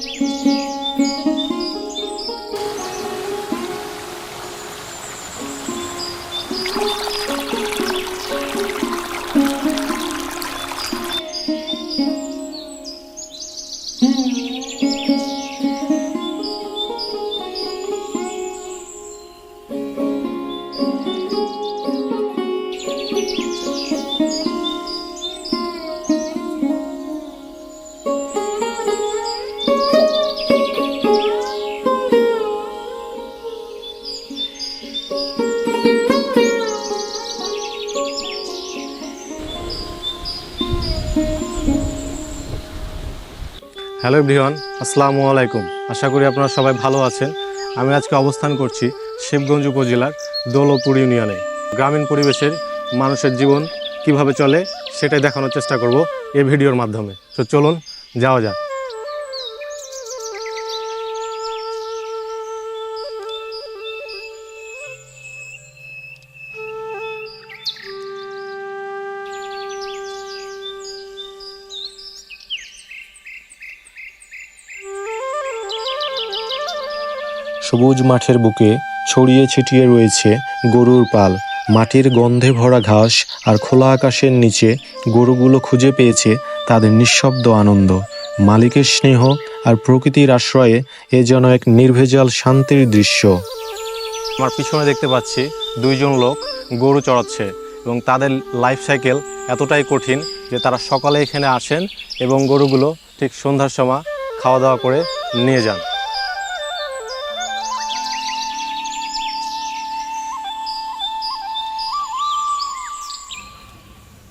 Música hello everyone, আসসালামু আলাইকুম। আশা করি আপনারা সবাই ভালো আছেন। আমি আজকে অবস্থান করছি শিবগঞ্জ উপজেলার দৌলপুর ইউনিয়নে। গ্রামীণ পরিবেশের মানুষের জীবন কীভাবে চলে সেটাই দেখানোর চেষ্টা করব এই ভিডিওর মাধ্যমে। তো চলুন, যাওয়া যাক। সবুজ মাঠের বুকে ছড়িয়ে ছিটিয়ে রয়েছে গরুর পাল। মাটির গন্ধে ভরা ঘাস আর খোলা আকাশের নিচে গরুগুলো খুঁজে পেয়েছে তাদের নিঃশব্দ আনন্দ। মালিকের স্নেহ আর প্রকৃতির আশ্রয়ে এ যেন এক নির্ভেজাল শান্তির দৃশ্য। আমার পিছনে দেখতে পাচ্ছি দুইজন লোক গরু চড়াচ্ছে এবং তাদের লাইফ সাইকেল এতটাই কঠিন যে তারা সকালে এখানে আসেন এবং গরুগুলো ঠিক সন্ধ্যার সময় খাওয়া দাওয়া করে নিয়ে যান।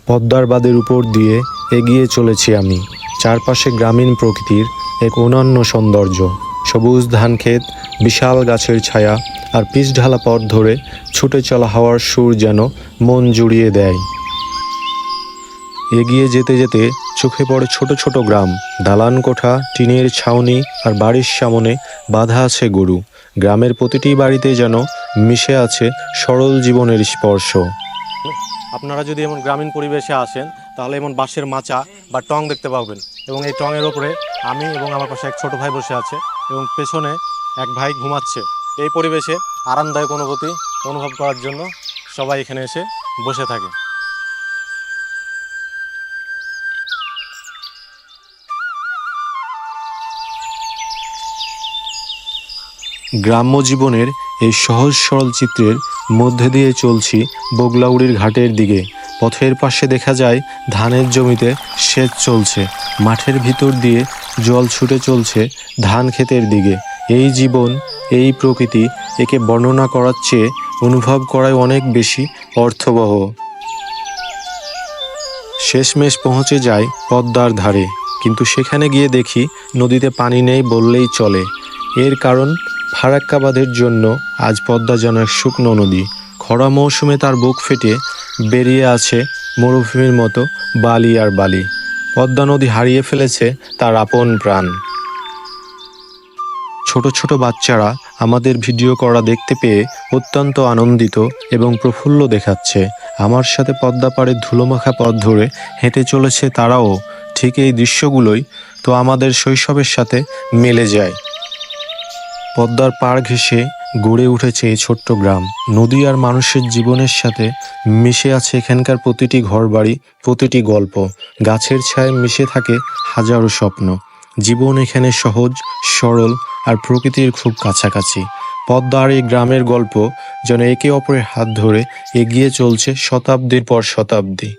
পদ্মার বাদের উপর দিয়ে এগিয়ে চলেছি আমি। চারপাশে গ্রামীণ প্রকৃতির এক অনন্য সৌন্দর্য। সবুজ ধান ক্ষেত বিশাল গাছের ছায়া আর পিচ ঢালা পথ ধরে ছুটে চলা হাওয়ার সুর যেন মন জুড়িয়ে দেয়। এগিয়ে যেতে যেতে চোখে পড়ে ছোট ছোট গ্রাম। দালান কোঠা, টিনের ছাউনি আর বাড়ির সামনে বাঁধা আছে গরু। গ্রামের প্রতিটি বাড়িতে যেন মিশে আছে সরল জীবনের স্পর্শ। আপনারা যদি এমন গ্রামীণ পরিবেশে আসেন, তাহলে এমন বাঁশের মাচা বা টং দেখতে পাবেন। এবং এই টঙের ওপরে আমি এবং আমার পাশে এক ছোট ভাই বসে আছে এবং পেছনে এক ভাই ঘুমাচ্ছে। এই পরিবেশে আরামদায়ক অনুভূতি অনুভব করার জন্য সবাই এখানে এসে বসে থাকে। গ্রাম্য জীবনের এই সহজ সরল চিত্রের মধ্যে দিয়ে চলছি বগলাউড়ির ঘাটের দিকে। পথের পাশে দেখা যায় ধানের জমিতে সেচ চলছে। মাঠের ভিতর দিয়ে জল ছুটে চলছে ধান ক্ষেতের দিকে। এই জীবন, এই প্রকৃতি একে বর্ণনা করার চেয়ে অনুভব করায় অনেক বেশি অর্থবহ। শেষমেশ পৌঁছে যায় পদ্মার ধারে। কিন্তু সেখানে গিয়ে দেখি নদীতে পানি নেই বললেই চলে। এর কারণ ফারাক্কা বাঁধের জন্য আজ পদ্মা যেন এক শুকনো নদী। খরা মৌসুমে তার বুক ফেটে বেরিয়ে আছে মরুভূমির মতো বালি আর বালি। পদ্মা নদী হারিয়ে ফেলেছে তার আপন প্রাণ। ছোট ছোট বাচ্চারা আমাদের ভিডিও করা দেখতে পেয়ে অত্যন্ত আনন্দিত এবং প্রফুল্ল দেখাচ্ছে। আমার সাথে পদ্মা পাড়ের ধুলোমাখা পথ ধরে হেঁটে চলেছে তারাও। ঠিক এই দৃশ্যগুলোই তো আমাদের শৈশবের সাথে মেলে যায়। পদ্মার পাড় ঘেঁষে গড়ে উঠেছে এই ছোট্ট গ্রাম। নদী আর মানুষের জীবনের সাথে মিশে আছে এখানকার প্রতিটি ঘরবাড়ি, প্রতিটি গল্প। গাছের ছায় মিশে থাকে হাজারো স্বপ্ন। জীবন এখানে সহজ, সরল আর প্রকৃতির খুব কাছাকাছি। পদ্মা আর এই গ্রামের গল্প যেন একে অপরের হাত ধরে এগিয়ে চলছে শতাব্দীর পর শতাব্দী।